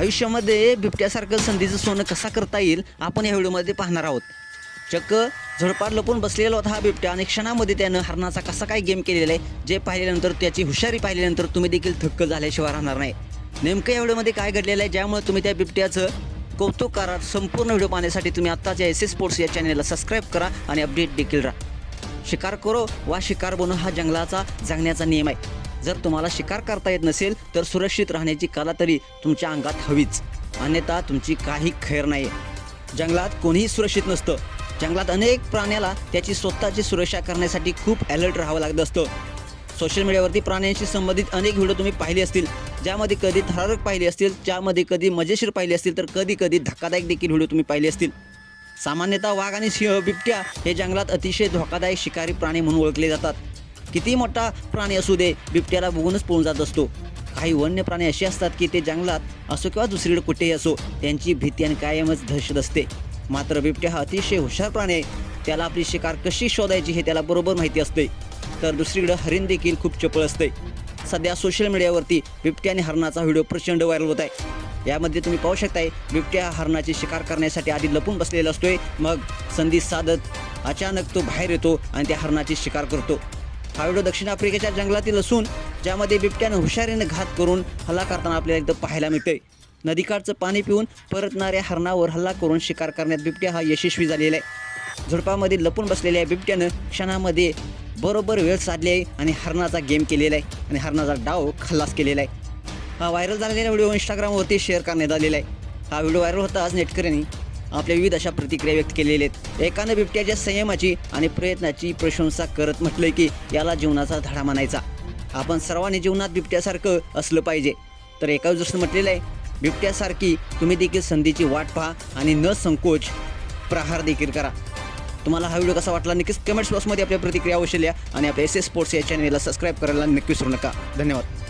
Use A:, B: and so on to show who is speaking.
A: आयुष्यामध्ये बिबट्यासारखं संधीचं सोनं कसा करता येईल आपण या व्हिडिओमध्ये पाहणार आहोत. चक्क झडपार लपून बसलेला होता हा बिबट्या आणि क्षणामध्ये त्यानं हरणाचा कसा काय गेम केलेला आहे जे पाहिल्यानंतर त्याची हुशारी पाहिल्यानंतर तुम्ही देखील थक्क झाल्याशिवाय राहणार नाही. नेमकं या व्हिडिओमध्ये काय घडलेलं आहे ज्यामुळे तुम्ही त्या बिबट्याचं कौतुक करा संपूर्ण व्हिडिओ पाहण्यासाठी तुम्ही आत्ताच या एस एस स्पोर्ट्स या चॅनेलला सबस्क्राईब करा आणि अपडेट देखील राहा. शिकार करो वा शिकार बनो हा जंगलाचा जगण्याचा नियम आहे. जर तुम्हाला शिकार करता येत नसेल तर सुरक्षित राहण्याची कला तरी तुमच्या अंगात हवीच. अन्यथा तुमची काही खैर नाही जंगलात कोणीही सुरक्षित नसतं. जंगलात अनेक प्राण्याला त्याची स्वतःची सुरक्षा करण्यासाठी खूप अलर्ट राहावं लागत असतं. सोशल मीडियावरती प्राण्यांशी संबंधित अनेक व्हिडिओ तुम्ही पाहिले असतील. ज्यामध्ये कधी थरारक पाहिले असतील ज्यामध्ये कधी मजेशीर पाहिले असतील तर कधी कधी धक्कादायक देखील व्हिडिओ तुम्ही पाहिले असतील. सामान्यतः वाघ आणि सिंह बिबट्या हे जंगलात अतिशय धोकादायक शिकारी प्राणी म्हणून ओळखले जातात. किती मोठा प्राणी असू दे बिबट्याला बघूनच पळून जात असतो. काही वन्य प्राणी असे असतात की ते जंगलात असो किंवा दुसरीकडे कुठेही असो त्यांची भीती आणि कायमच दहशत असते. मात्र बिबट्या हा अतिशय हुशार प्राणी आहे. त्याला आपली शिकार कशी शोधायची हे त्याला बरोबर माहिती असते. तर दुसरीकडे हरिण देखील खूप चपळ असते. सध्या सोशल मीडियावरती बिबट्या आणि हरणाचा व्हिडिओ प्रचंड व्हायरल होत आहे. यामध्ये तुम्ही पाहू शकताय बिबट्या हरणाची शिकार करण्यासाठी आधी लपून बसलेला असतोय. मग संधी साधत अचानक तो बाहेर येतो आणि त्या हरणाची शिकार करतो. हा व्हिडिओ दक्षिण आफ्रिकेच्या जंगलातील असून ज्यामध्ये बिबट्यानं हुशारीनं घात करून हल्ला करताना आपल्याला एकदम पाहायला मिळते नदीकाठचं पाणी पिऊन परतणाऱ्या हरणावर हल्ला करून शिकार करण्यात बिबट्या हा यशस्वी झालेला आहे. झुडपामध्ये लपून बसलेल्या बिबट्यानं क्षणामध्ये बरोबर वेळ साधली आहे आणि हरणाचा गेम केलेला आहे आणि हरणाचा डाव खल्लास केलेला आहे. हा व्हायरल झालेला व्हिडिओ इंस्टाग्रामवरती शेअर करण्यात आलेला आहे. हा व्हिडिओ व्हायरल होता आज नेटकऱ्यांनी. आपल्या विविध अशा प्रतिक्रिया व्यक्त केलेल्या आहेत. एकानं बिबट्याच्या संयमाची आणि प्रयत्नाची प्रशंसा करत म्हटलंय की याला जीवनाचा धडा मानायचा आपण सर्वांनी जीवनात बिबट्यासारखं असलं पाहिजे. तर एका दुसरं म्हटलेलं आहे बिबट्यासारखी तुम्ही देखील संधीची वाट पहा आणि न संकोच प्रहार देखील करा. तुम्हाला हा व्हिडिओ कसा वाटला नक्कीच कमेंट्स बॉक्समध्ये आपल्या प्रतिक्रिया अवश्य लिहा आणि आपल्या एस एस स्पोर्ट्स या चॅनेलला सबस्क्राईब करायला नक्की विसरू नका. धन्यवाद.